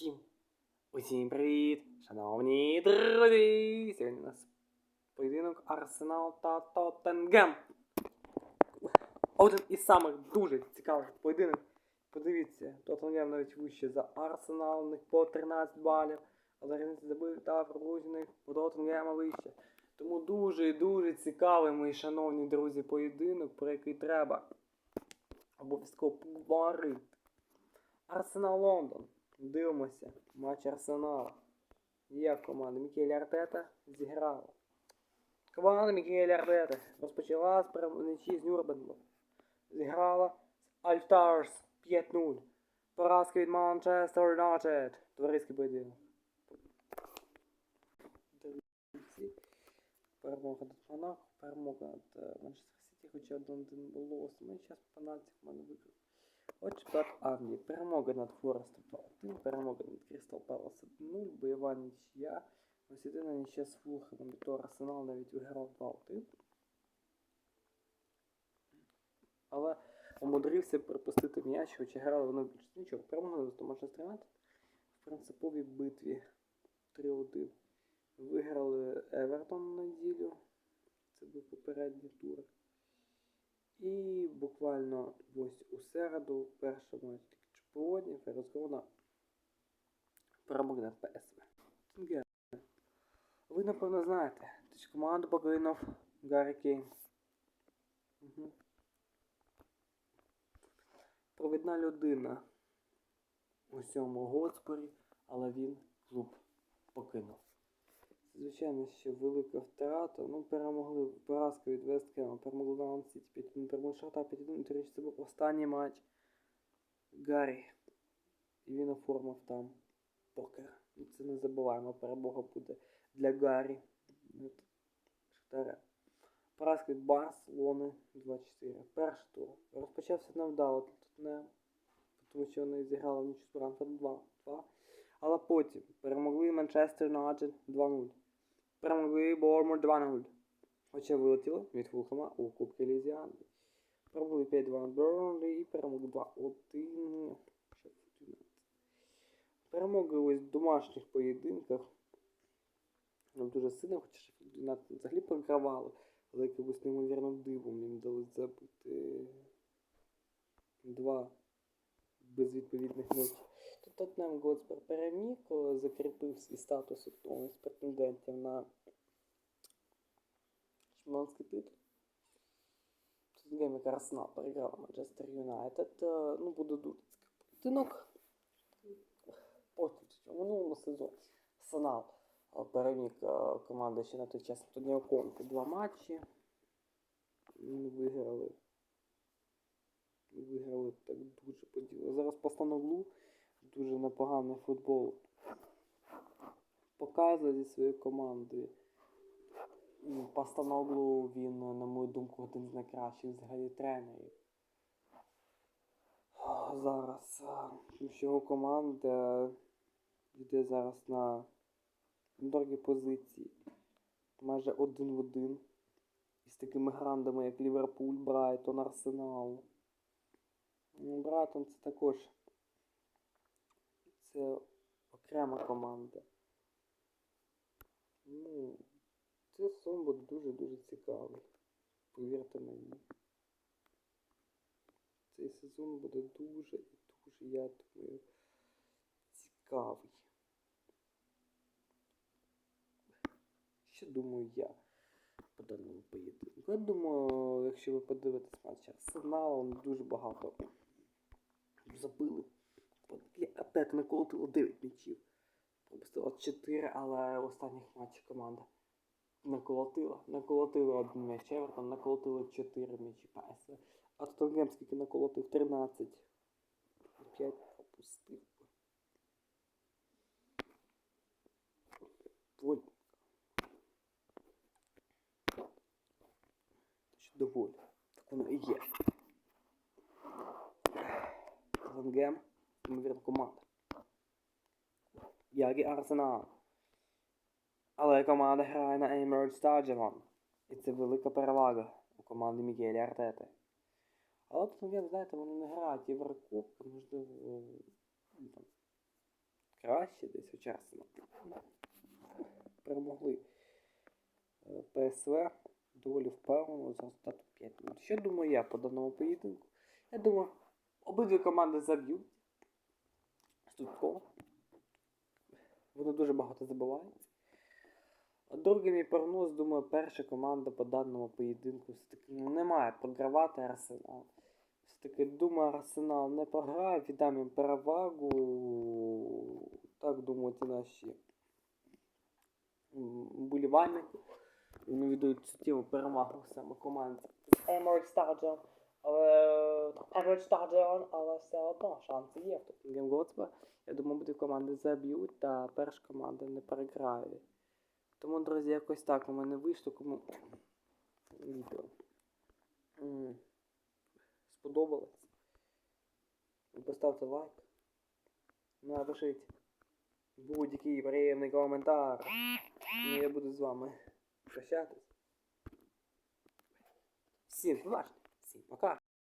Всім, усім привіт, шановні друзі! Сьогодні у нас поєдинок Арсенал та Тоттенгем. Один із самих дуже цікавих поєдинок. Подивіться, Тоттенгем навіть вище за Арсенал, у них по 13 балів, але різниця забив та Фрузіних по Тоттенгема вище. Тому дуже дуже цікавий, мої шановні друзі, поєдинок, про який треба обов'язково поговорити. Арсенал Лондон. Дивимося. Матч Арсенала. Як команда Мікелі Артета зіграла. Команда Мікелі Артета розпочала з перемогичі з Нюрбенгом. Зіграла з Альтарс 5-0. Поразка від Манчестер Юнайтед. Товариський поєдинок. Перемога над Монах, перемога над е, Манчестер Сіті, хоча один було. Ми зараз по в мене виграв. От чемпіонат Англії. Перемога над Форестом 2-1, перемога над Крістал Палас 1-0, бойова нічия. Ось єдина нічия з Фулхемом, то Арсенал навіть виграв 2-1. Але умудрився пропустити м'яч, хоча грали вони більше. Нічого, перемогли до Манчестер Юнайтед в принциповій битві 3-1. Виграли Евертон неділю. Це був попередній тур. І буквально ось у середу, першому чемпіоні, Ферозгрона перемогли над ПСВ. Ви, напевно, знаєте, тож команду покинув Гаррі Кейн. Угу. Провідна людина у цьому Готспорі, але він клуб покинув. Звичайно, ще велика втрата. Ну, перемогли поразка від Вестхема, перемогли Лаун Сіті 5-1, перемогли Шахтар 5-1. До речі, це був останній матч Гаррі. І він оформив там покер. І це не забуваємо, перемога буде для Гаррі Шахтаря. Поразка від Барселони 2-4. Перший тур. Розпочався невдало тут не, тому що вони зіграли в нічу з Бранфорд 2-2. Але потім перемогли Манчестер Юнайтед 2-0. Перемогли Бормут 2-0. Хоча вилетіло від Фулхема у Кубки Лізі. Перемогли 5-2 над Бернлі і перемогли 2-1. Перемоги в домашніх поєдинках. Ну, дуже сильно, хоча Шеффілд взагалі програвали, але якимось неймовірним дивом їм вдалося забити два безвідповідних матчі. Тут Тоттенхем Готспер переміг, закріпив свій статус одного з претендентів на чемпіонський титул. Тоттенхем як Арсенал переграв Манчестер Юнайтед. Е, Ну, буде дуже поєдинок. Потім в минулому сезоні Арсенал е, переміг е, команда ще на той час Антоніо Конте два матчі. Виграли. Виграли так дуже поділили. Зараз по дуже непоганий футбол показує зі своєю командою. І він, на мою думку, один з найкращих взагалі тренерів. Зараз його команда йде зараз на другій позиції. Майже один в один. Із такими грандами, як Ліверпуль, Брайтон, Арсенал. Ну, Брайтон це також це окрема команда. Ну, цей сезон буде дуже-дуже цікавий. Повірте мені. Цей сезон буде дуже і дуже, я думаю, цікавий. Що думаю я по даному поєдинку? Я думаю, якщо ви подивитесь матч Арсенала, вони дуже багато забили. Опять наколотило 9 м'ячів. Пропустило 4, але в останніх матчах команда наколотила. Наколотили один м'яч Евертон, наколотили 4 м'ячі ПСВ. А Тоттенгем скільки наколотив 13. 5 пропустив. Доволі. Доволі. Так воно і є. Тоттенгем, ймовірно, команда. Як і Арсенал. Але команда грає на Emirates Stadium. І це велика перевага у команди Мігелі Артети. Але Тоттенгем, знаєте, вони не грають Єврокубки, можливо, ну, там, краще десь учасно. Перемогли е, ПСВ доволі впевнено за результатом 5 минут. Що думаю я по даному поєдинку? Я думаю, обидві команди заб'ють. Стуткова. Вони дуже багато забивають. А Другий мій прогноз, думаю, перша команда по даному поєдинку все-таки не має програвати Арсенал. Все-таки думаю, Арсенал не програє, віддам їм перевагу. Так думають і наші м, вболівальники. Вони віддають суттєву перевагу саме команді. Emirates Stadion, але Emirates Stadion, але все одно шанси є. Тоттенгем Готспер. Я думаю, буде команди заб'ють, та перша команда не переграє. Тому, друзі, якось так у мене вийшло, кому відео сподобалось. Поставте лайк. Напишіть будь-який приємний коментар. І я буду з вами прощатись. Всім assim. lá?